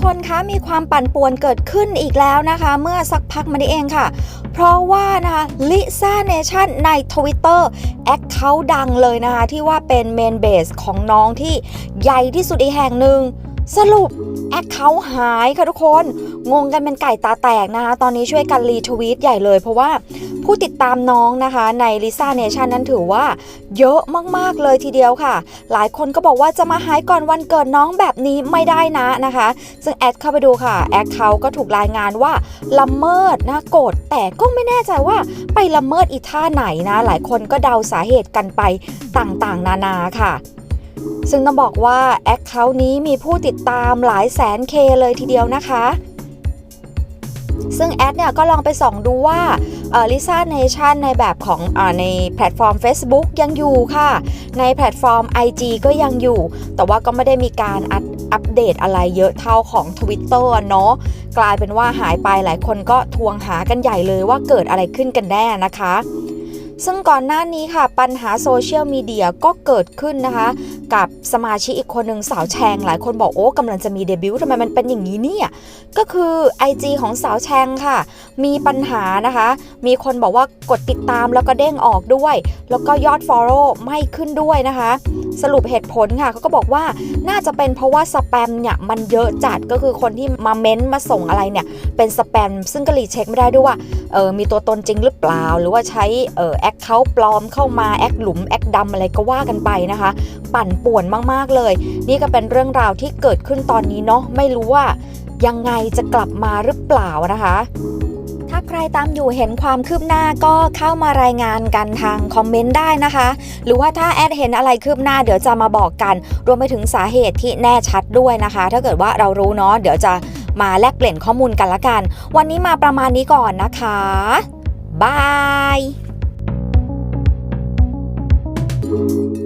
คนคะมีความปั่นป่วนเกิดขึ้นอีกแล้วนะคะ เมื่อสักพักมานี้เองค่ะ เพราะว่านะคะลิซ่าเนชั่นใน Twitter แอคเคาท์ดังเลยนะคะ ที่ว่าเป็นเมนเบสของน้องที่ใหญ่ที่สุดอีกแห่งหนึ่งสรุป แอคเคาท์หายค่ะทุกคน งงกันเป็นไก่ตาแตกนะคะ ตอนนี้ช่วยกันรีทวีตใหญ่เลย เพราะว่าผู้ติดตามน้องนะคะใน Lisa Nation นั้นถือว่า เยอะมากๆเลยทีเดียวค่ะ หลายคนก็บอกว่าจะมาหายก่อนวันเกิดน้องแบบนี้ไม่ได้นะนะคะ ซึ่งแอดเข้าไปดูค่ะแอดเขาก็ถูกรายงานว่าละเมิดนะกฎแต่ก็ไม่แน่ใจว่าไปละเมิดอีท่าไหนนะ หลายคนก็เดาสาเหตุกันไปต่างๆ นานาค่ะ ซึ่งต้องบอกว่าแอคเคาท์นี้มีผู้ติดตามหลายแสนเคเลยทีเดียวนะคะ ซึ่งแอดเนี่ยก็ลองไปส่องดูว่าลิซ่าเนชั่นในแบบของอในแพลตฟอร์ม Facebook ยังอยู่ค่ะ ในแพลตฟอร์ม IG ก็ยังอยู่ แต่ว่าก็ไม่ได้มีการอัปอัปเดตอะไรเยอะเท่าของ Twitter เนาะกลายเป็นว่าหายไปหลายคนก็ทวงหากันใหญ่เลยว่าเกิดอะไรขึ้นกันแน่นะคะ ซึ่งก่อนหน้านี้ค่ะปัญหาโซเชียลมีเดียก็เกิดขึ้นนะคะ กับสมาชิกอีกคนหนึ่งสาวแชง หลายคนบอกโอ้กำลังจะมีเดบิวต์ทำไมมันเป็นอย่างนี้เนี่ยก็คือ IG ของสาวแชงค่ะ มีปัญหานะคะ มีคนบอกว่ากดติดตามแล้วก็เด้งออกด้วย แล้วก็ยอด Follow ไม่ขึ้นด้วยนะคะ สรุปเหตุผลค่ะเขาก็บอกว่าน่าจะเป็นเพราะว่าสแปมเนี่ยมันเยอะจัดก็คือคนที่มาเม้นต์มาส่งอะไรเนี่ยเป็นสแปมซึ่งก็รีเช็คไม่ได้ด้วยว่าเออมีตัวตนจริงหรือเปล่าหรือว่าใช้เออแอคเคาปลอมเข้ามาแอคหลุมแอคดำอะไรก็ว่ากันไปนะคะ ปั่นป่วนมากๆเลย นี่ก็เป็นเรื่องราวที่เกิดขึ้นตอนนี้เนาะไม่รู้ว่ายังไงจะกลับมาหรือเปล่านะคะ ถ้าใครตามอยู่เห็นความคืบหน้าก็เข้ามารายงานกันทางคอมเมนต์ได้นะคะ หรือว่าถ้าแอดเห็นอะไรคืบหน้าเดี๋ยวจะมาบอกกัน รวมไปถึงสาเหตุที่แน่ชัดด้วยนะคะ ถ้าเกิดว่าเรารู้เนาะเดี๋ยวจะมาแลกเปลี่ยนข้อมูลกันละกัน วันนี้มาประมาณนี้ก่อนนะคะบาย Thank you.